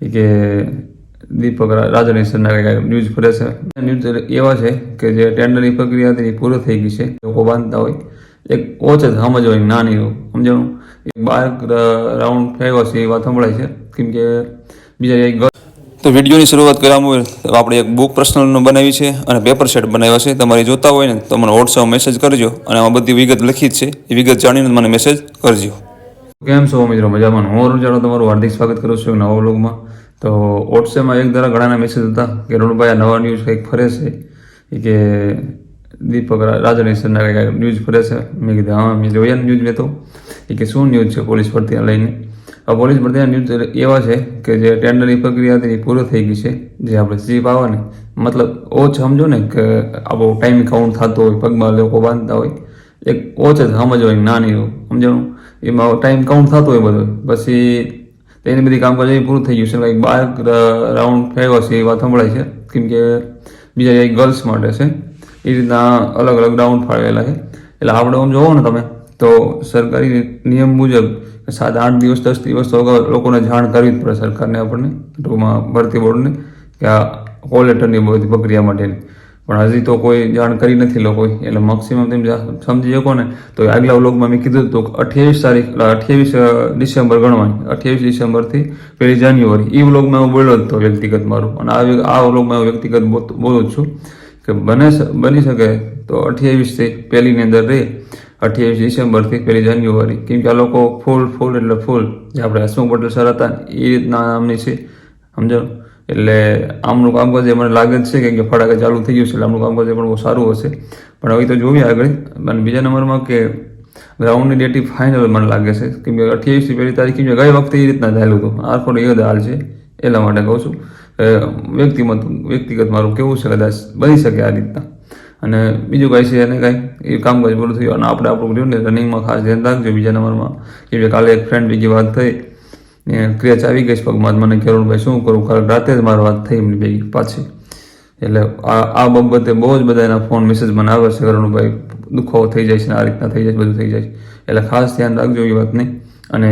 કે દીપક રાજાની સરના ન્યૂઝ ફરે છે. ન્યૂઝ એવા છે કે જે ટેન્ડરની પ્રક્રિયા હતી એ પૂરી થઈ ગઈ છે, લોકો બાંધતા હોય. એક ઓછ જ સમજવાની નાની સમજણું? એક બાર રાઉન્ડ થયો છે એ વાત સંભળાય છે. કેમ કે બીજા એક તો વિડીયોની શરૂઆત કરવામાં હોય આપણે એક બુક પર્સનલનો બનાવી છે અને પેપર સેટ બનાવ્યા છે. તમારે જોતા હોય ને તો મને વોટ્સઅપ મેસેજ કરજો અને આમાં બધી વિગત લખી જ છે. એ વિગત જાણીને મને મેસેજ કરજો. કેમ છો મિત્રો? મજામાં? હું અરુણ જાડો તમારું હાર્દિક સ્વાગત કરું છું નવા વ્લોગમાં. તો વોટ્સએપમાં એક દ્વારા ઘણાના મેસેજ હતા કે અરુણભાઈ, આ નવા ન્યૂઝ કંઈક ફરે છે? કે દીપક રા- રાજાની સરના કંઈક ન્યૂઝ ફરે છે? મેં કીધું, હા, મેં જોયા ન્યૂઝ મેં તો એ કે, શું ન્યૂઝ છે? પોલીસ ભરતી લઈને. આ પોલીસ ભરતીના ન્યૂઝ એવા છે કે જે ટેન્ડરની પ્રક્રિયા હતી એ પૂરી થઈ ગઈ છે. જે આપણે જીપ આવે ને, મતલબ ઓછ સમજો ને કે આપણો ટાઈમ કાઉન્ટ થતો હોય, પગમાં લોકો બાંધતા હોય. એક ઓછ હોય નાની સમજણું? એમાં ટાઈમ કાઉન્ટ થતો હોય બધો. પછી એની બધી કામકાજ એ પૂરું થઈ ગયું છે. કંઈક બાર રાઉન્ડ ફેરવા છે એ વાત સંભળાય છે. કેમ કે બીજા એક ગર્લ્સ માટે છે. એ રીતના અલગ અલગ રાઉન્ડ ફાળવેલા છે. એટલે આપણે આમ જોવો ને તમે, તો સરકારી નિયમ મુજબ સાત આઠ દિવસ, દસ દિવસ તો લોકોને જાણ કરવી જ પડે સરકારને આપણને ટૂંકમાં ભરતી બોર્ડને, કે આ કોલ લેટરની બધી પ્રક્રિયા માટેની પણ હજી તો કોઈ જાણ કરી નથી લોકોએ એટલે મેક્સિમમ તમે સમજી શકો ને. તો આગલા વ્લોગમાં મેં કીધું હતું કે અઠ્યાવીસ તારીખ અઠ્યાવીસ ડિસેમ્બર ગણવાની અઠ્યાવીસ ડિસેમ્બરથી પહેલી જાન્યુઆરી. એ વ્લોગમાં હું બોલ્યો હતો વ્યક્તિગત મારું. અને આ વ્લોગમાં હું વ્યક્તિગત બોલું જ છું કે બને બની શકે તો અઠ્યાવીસથી પહેલીની અંદર રહે. અઠ્યાવીસ ડિસેમ્બરથી પહેલી જાન્યુઆરી. કેમ કે આ લોકો ફૂલ ફૂલ એટલે ફૂલ. જે આપણે હસમુખ પટેલ સર હતા એ રીતના નામની છે. સમજો? એટલે આમનું કામકાજ મને લાગે છે કેમ કે ફટાકે ચાલુ થઈ ગયું છે એટલે આમનું કામકાજ પણ બહુ સારું હશે. પણ હવે તો જોઈએ આગળ. અને બીજા નંબરમાં કે ગ્રાઉન્ડની ડેટ ફાઇનલ મને લાગે છે. કેમ કે અઠ્યાવીસથી પહેલી તારીખ કેમ ગઈ વખતે એ રીતના થયેલું હતું. આ થોડું એ હાલ છે. એટલા માટે કહું છું. વ્યક્તિમત, વ્યક્તિગત મારું કેવું છે કદાચ બની શકે આ રીતના. અને બીજું કાંઈ છે એને કાંઈ? એ કામકાજ પૂરું થયું અને આપણે આપણું રનિંગમાં ખાસ ધ્યાન રાખજો બીજા નંબરમાં. કેમ કે કાલે એક ફ્રેન્ડ બીજી વાત થઈ. ને ક્રેચ આવી ગઈ છે પગમાં. મને કહેવાનું ભાઈ શું કરું? કારણ રાતે જ મારી વાત થઈ એમની ભેગી પાછી. એટલે આ આ બાબતે બહુ જ બધા એના ફોન મેસેજ મને આવે છે કરુણભાઈ દુખાવો થઈ જાય છે આ રીતના થઈ જાય બધું થઈ જાય એટલે ખાસ ધ્યાન રાખજો એ વાતની. અને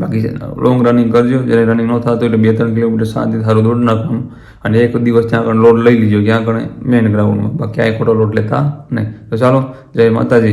બાકી લોંગ રનિંગ કરજો. જ્યારે રનિંગ ન થતું એટલે બે ત્રણ કિલોમીટર શાંતિ સારું દોડ નાખવાનું. અને એક દિવસ ત્યાં આગળ લોડ લઈ લીજો. ક્યાં આગળ મેઇન ગ્રાઉન્ડમાં બાકી ક્યાંય ખોટો લોડ લેતા નહીં. તો ચાલો, જય માતાજી.